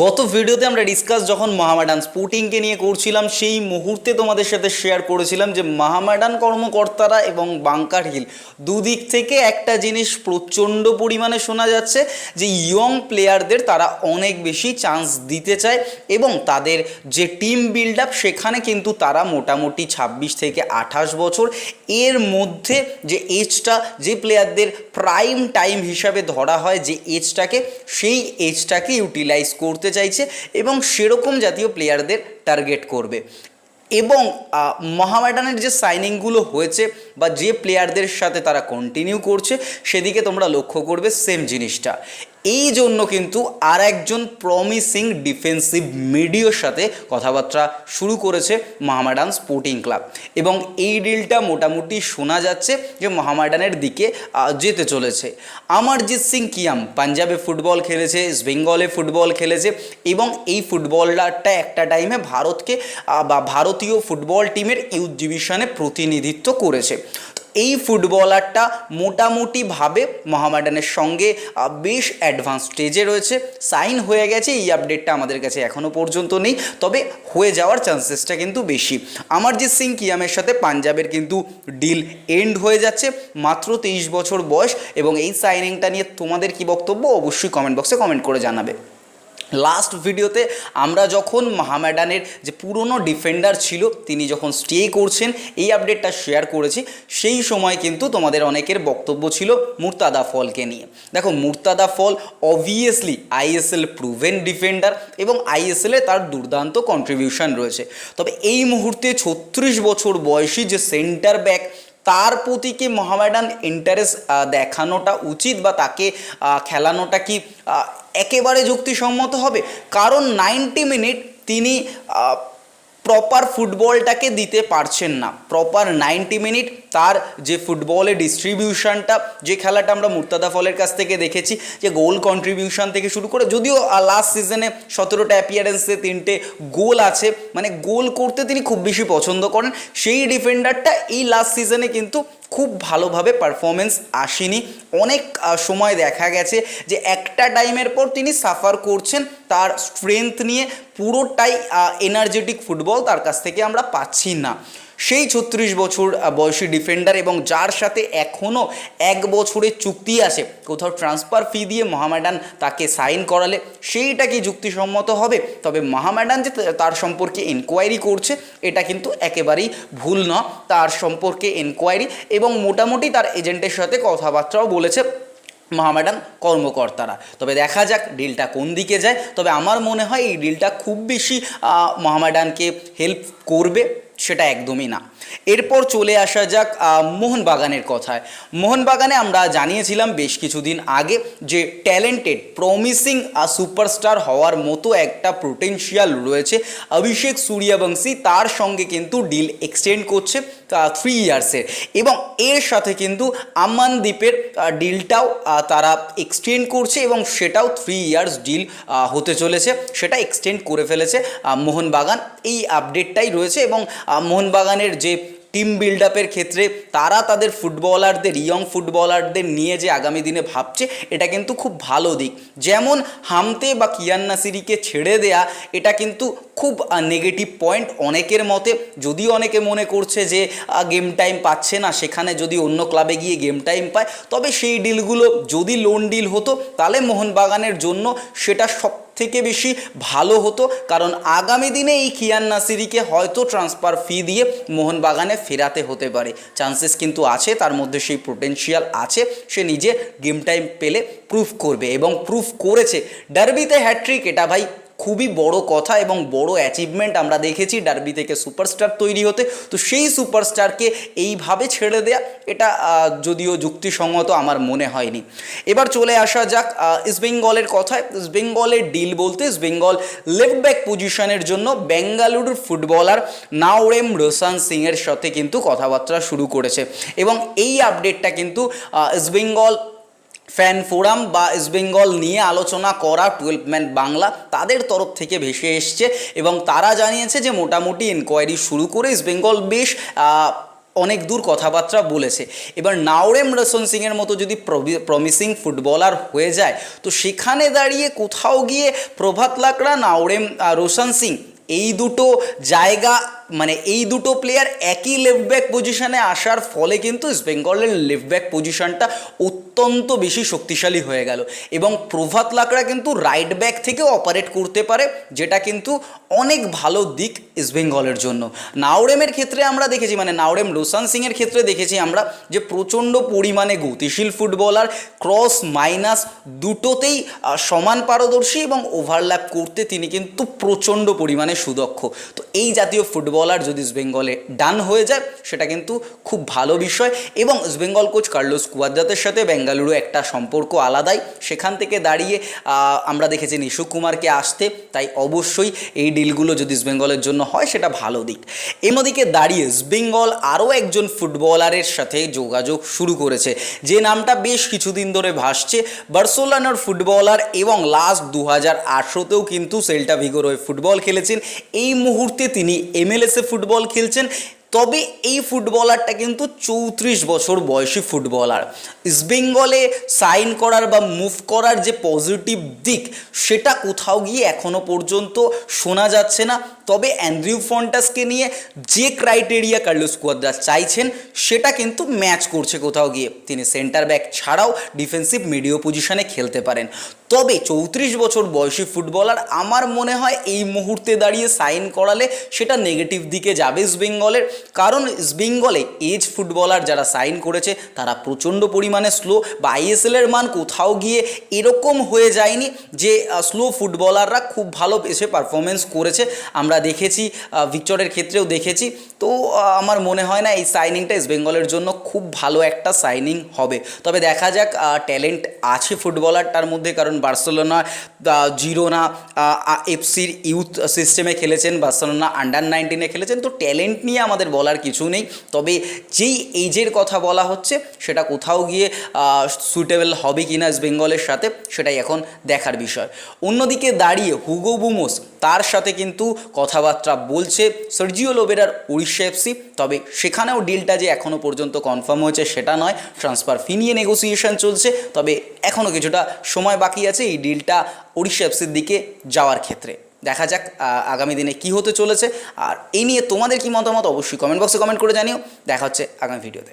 গত ভিডিওতে আমরা ডিসকাস যখন মহামেডান স্পোর্টিংকে নিয়ে করছিলাম, সেই মুহূর্তে তোমাদের সাথে শেয়ার করেছিলাম যে মহামেডান কর্মকর্তারা এবং বাংকার হিল দুদিক থেকে একটা জিনিস প্রচণ্ড পরিমাণে শোনা যাচ্ছে যে ইয়ং প্লেয়ারদের তারা অনেক বেশি চান্স দিতে চায় এবং তাদের যে টিম বিল্ড আপ সেখানে কিন্তু তারা মোটামুটি ছাব্বিশ থেকে আঠাশ বছর। এর মধ্যে যে এজটা যে প্লেয়ারদের প্রাইম টাইম হিসাবে ধরা হয় যে এজটাকে সেই এজটাকে ইউটিলাইজ করতে চাইছে এবং সেরকম জাতীয় প্লেয়ারদের টার্গেট করবে। এবং মহামেডানের যে সাইনিংগুলো হয়েছে বা যে প্লেয়ারদের সাথে তারা কন্টিনিউ করছে, সেদিকে তোমরা লক্ষ্য করবে সেম জিনিসটা। এই জন্য কিন্তু আর একজন প্রমিসিং ডিফেন্সিভ মিডিওর সাথে কথাবার্তা শুরু করেছে মহামেডান স্পোর্টিং ক্লাব এবং এই ডিলটা মোটামুটি শোনা যাচ্ছে যে মহামেডানের দিকে যেতে চলেছে। অমরজিৎ সিং কিয়াম পাঞ্জাবে ফুটবল খেলেছে বেঙ্গলে ফুটবল খেলেছে এবং এই ফুটবলারটা একটা টাইমে ভারতকে বা ভারতীয় ফুটবল টিমের ইউথ ডিভিশনে প্রতিনিধিত্ব করেছে। এই ফুটবলারটা মোটামুটিভাবে মহামেডানের সঙ্গে বেশ অ্যাডভান্স স্টেজে রয়েছে। সাইন হয়ে গেছে, এই আপডেটটা আমাদের কাছে এখনও পর্যন্ত নেই। তবে হয়ে যাওয়ার চান্সেসটা কিন্তু বেশি। অমরজিৎ সিং কিয়ামের সাথে পাঞ্জাবের কিন্তু ডিল এন্ড হয়ে যাচ্ছে। মাত্র তেইশ বছর বয়স এবং এই সাইনিংটা নিয়ে তোমাদের কি বক্তব্য? অবশ্যই কমেন্ট বক্সে কমেন্ট করে জানাবে। লাস্ট ভিডিওতে আমরা যখন মহামেডানের যে পুরনো ডিফেন্ডার ছিল, তিনি যখন স্টে করছেন, এই আপডেটটা শেয়ার করেছি। সেই সময় কিন্তু তোমাদের অনেকের বক্তব্য ছিল মুর্তাদা ফলকে নিয়ে। দেখো, Murtada Fall obviously ISL proven defender এবং আইএসএলে তার দুর্দান্ত কন্ট্রিবিউশন রয়েছে। তবে এই মুহূর্তে ছত্রিশ বছর বয়সী যে সেন্টার ব্যাক তার প্রতি কি মহামেডান ইন্টারেস্ট দেখানোটা উচিত বা তাকে খেলানোটা কি একেবারে যুক্তিসম্মত হবে? কারণ নাইনটি মিনিট তিনি প্রপার ফুটবলটাকে দিতে পারছেন না। প্রপার নাইনটি মিনিট তার যে ফুটবলের ডিস্ট্রিবিউশনটা যে খেলাটা আমরা মুর্তাদা ফলের কাছ থেকে দেখেছি, যে গোল কন্ট্রিবিউশন থেকে শুরু করে, যদিও লাস্ট সিজনে সতেরোটা অ্যাপিয়ারেন্সে তিনটে গোল আছে মানে গোল করতে তিনি খুব বেশি পছন্দ করেন, সেই ডিফেন্ডারটা এই লাস্ট সিজনে কিন্তু খুব ভালোভাবে পারফরমেন্স আসেনি। অনেক সময় দেখা গেছে যে একটা টাইমের পর তিনি সাফার করছেন তার স্ট্রেংথ নিয়ে। পুরোটাই এনার্জেটিক ফুটবল তার কাছ থেকে আমরা পাচ্ছি না। সেই ছত্রিশ বছর বয়সী ডিফেন্ডার এবং যার সাথে এখনও এক বছরের চুক্তি আছে, কোথাও ট্রান্সফার ফি দিয়ে মহামেডান তাকে সাইন করালে সেইটা কি যুক্তিসম্মত হবে? তবে মহামেডান যে তার সম্পর্কে এনকোয়ারি করছে, এটা কিন্তু একেবারেই ভুল না। তার সম্পর্কে এনকোয়ারি এবং মোটামুটি তার এজেন্টের সাথে কথাবার্তাও বলেছে মহামেডান কর্মকর্তারা। তবে দেখা যাক ডিলটা কোন দিকে যায়। তবে আমার মনে হয় এই ডিলটা খুব বেশি মহামেডানকে হেল্প করবে। সেটা একদমই না। এরপর চলে আসা যাক মোহনবাগানের কথায়। মোহনবাগানে আমরা জানিয়েছিলাম বেশ কিছুদিন আগে যে ট্যালেন্টেড প্রমিসিং সুপারস্টার হওয়ার মতো একটা পোটেনশিয়াল রয়েছে। অভিষেক সূর্যবংশী তার সঙ্গে কিন্তু ডিল এক্সটেন্ড করছে থ্রি ইয়ার্সের এবং এর সাথে কিন্তু আম্মানদ্বীপের ডিলটাও তারা এক্সটেন্ড করছে এবং সেটাও থ্রি ইয়ার্স ডিল হতে চলেছে। সেটা এক্সটেন্ড করে ফেলেছে মোহনবাগান। এই আপডেটটাই রয়েছে এবং মোহনবাগানের যে টিম বিল্ড আপের ক্ষেত্রে তারা তাদের ফুটবলারদের ইয়ং ফুটবলারদের নিয়ে যে আগামী দিনে ভাবছে, এটা কিন্তু খুব ভালো দিক। যেমন হামতে বা কিয়ান নাসিরিকে ছেড়ে দেয়া, এটা কিন্তু খুব নেগেটিভ পয়েন্ট অনেকের মতে। যদিও অনেকে মনে করছে যে গেম টাইম পাচ্ছে না, সেখানে যদি অন্য ক্লাবে গিয়ে গেম টাইম পায়, তবে সেই ডিলগুলো যদি লোন ডিল হতো, তাহলে মোহনবাগানের জন্য সেটা সব থেকে বেশি ভালো হতো, কারণ আগামী দিনে এই কিয়ান নাসিরিকে হয়তো ট্রান্সফার ফি দিয়ে মোহনবাগানে ফেরাতে হতে পারে। চান্সেস কিন্তু আছে, তার মধ্যে সেই পোটেনশিয়াল আছে, সে নিজে গেম টাইম পেলে প্রুফ করবে এবং প্রুফ করেছে। ডার্বিতে হ্যাট্রিক এটা ভাই খুবই বড় কথা এবং বড় অ্যাচিভমেন্ট আমরা দেখেছি ডার্বি থেকে সুপারস্টার তৈরি হতে। তো সেই সুপারস্টারকে এইভাবে ছেড়ে দেয়া, এটা যদিও যুক্তিসঙ্গত আমার মনে হয়নি। এবার চলে আসা যাক ইস্টবেঙ্গলের কথায়। ইস্টবেঙ্গলের ডিল বলতে ইস্টবেঙ্গল লেফট ব্যাক পজিশনের জন্য বেঙ্গালুরুর ফুটবলার নাওরেম রোসান সিংয়ের সাথে কিন্তু কথাবার্তা শুরু করেছে। এবং এই আপডেটটা কিন্তু ইস্টবেঙ্গল ফ্যান ফোরাম বা ইস্টবেঙ্গল নিয়ে আলোচনা করা টুয়েলভ ম্যান বাংলা তাদের তরফ থেকে ভেসে এসছে এবং তারা জানিয়েছে যে মোটামুটি এনকোয়ারি শুরু করে ইস্টবেঙ্গল বেশ অনেক দূর কথাবার্তা বলেছে। এবার নাওরেম রসন সিংয়ের মতো যদি প্রমিসিং ফুটবলার হয়ে যায়, তো সেখানে দাঁড়িয়ে কোথাও গিয়ে প্রভাত লাকড়া, নাওরেম রোশন সিং, এই দুটো জায়গা মানে এই দুটো প্লেয়ার একই লেফট ব্যাক পজিশনে আসার ফলে কিন্তু ইস্ট বেঙ্গলের লেফট ব্যাক পজিশনটা অত্যন্ত বেশি শক্তিশালী হয়ে গেল। এবং প্রভাত লাকড়া কিন্তু রাইট ব্যাক থেকেও অপারেট করতে পারে, যেটা কিন্তু অনেক ভালো দিক ইস্ট বেঙ্গলের জন্য। নাওরেমের ক্ষেত্রে আমরা দেখেছি মানে নাওরেম রোশান সিংয়ের ক্ষেত্রে দেখেছি আমরা যে প্রচণ্ড পরিমাণে গতিশীল ফুটবলার ক্রস মাইনাস দুটোতেই সমান পারদর্শী এবং ওভারল্যাপ করতে তিনি কিন্তু প্রচণ্ড পরিমাণে সুদক্ষ। তো এই জাতীয় ফুটবলার যদি ইস্ট বেঙ্গলে ডান হয়ে যায়, সেটা কিন্তু খুব ভালো বিষয়। এবং ইস্ট বেঙ্গল কোচ কার্লোস কুয়াদ্রাতের সাথে বেঙ্গালুরু একটা সম্পর্ক আলাদাই। সেখান থেকে দাঁড়িয়ে আমরা দেখেছি নিশু কুমারকে আসতে। তাই অবশ্যই এই ডিলগুলো যদি ইস্ট বেঙ্গলের জন্য হয়, সেটা ভালো দিক। এমদিকে দাঁড়িয়ে ইস্ট বেঙ্গল আরও একজন ফুটবলারের সাথে যোগাযোগ শুরু করেছে। যে নামটা বেশ কিছুদিন ধরে ভাসছে। বার্সোলানার ফুটবলার এবং লাস্ট দু হাজার আঠেরোতেও কিন্তু সেল্টা ভিগোর হয়ে ফুটবল খেলেছেন। এই মুহূর্তে তিনি এমএলএসে ফুটবল খেলছেন। তবে এই ফুটবলারটা কিন্তু চৌত্রিশ বছর বয়সী ফুটবলার। ইস্টবেঙ্গলে সাইন করার বা মুভ করার যে পজিটিভ দিক, সেটা কোথাও গিয়ে এখনও পর্যন্ত শোনা যাচ্ছে না। তবে অ্যান্ড্রিউ ফন্টাসকে নিয়ে যে ক্রাইটেরিয়া কার্লোস কুয়াদ্রাস চাইছেন, সেটা কিন্তু ম্যাচ করছে কোথাও গিয়ে। তিনি সেন্টার ব্যাক ছাড়াও ডিফেন্সিভ মিডিও পজিশনে খেলতে পারেন। তবে চৌত্রিশ বছর বয়সী ফুটবলার আমার মনে হয় এই মুহূর্তে দাঁড়িয়ে সাইন করালে সেটা নেগেটিভ দিকে যাবে ইস্ট বেঙ্গলের কারণ ইস্ট বেঙ্গলে এজ ফুটবলার যারা সাইন করেছে, তারা প্রচণ্ড পরিমাণে স্লো বা আইএসএল এর মান কোথাও গিয়ে এরকম হয়ে যায়নি যে স্লো ফুটবলাররা খুব ভালো এসে পারফরমেন্স করেছে। আমরা দেখেছি ভিক্টরের ক্ষেত্রেও দেখেছি। তো আমার মনে হয় না এই সাইনিংটা ইস্ট বেঙ্গলের জন্য খুব ভালো একটা সাইনিং হবে। তবে দেখা যাক ট্যালেন্ট আছে ফুটবলারটার মধ্যে। কারণ বার্সেলোনা জিরোনা এফসির ইউথ সিস্টেমে খেলেছেন, বার্সেলোনা আন্ডার নাইনটিনে খেলেছেন। তো ট্যালেন্ট নিয়ে আমাদের বলার কিছু নেই। তবে যেই এজের কথা বলা হচ্ছে, সেটা কোথাও গিয়ে সুইটেবল হবে কি না ইস্ট বেঙ্গলের সাথে, সেটাই এখন দেখার বিষয়। অন্যদিকে দাঁড়িয়ে হুগো বুমোস তার সাথে কিন্তু কথাবার্তা বলছে সার্জিও লোবেরার উড়িষ্যা এফসি তবে সেখানেও ডিলটা যে এখনও পর্যন্ত কনফার্ম হয়েছে সেটা নয়। ট্রান্সফার ফি নিয়ে নেগোসিয়েশন চলছে। তবে এখনও কিছুটা সময় বাকি আছে এই ডিলটা উড়িষ্যা এফসির দিকে যাওয়ার ক্ষেত্রে। দেখা যাক আগামী দিনে কি হতে চলেছে। আর এই নিয়ে তোমাদের কি মতামত অবশ্যই কমেন্ট বক্সে কমেন্ট করে জানিও। দেখা হচ্ছে আগামী ভিডিওতে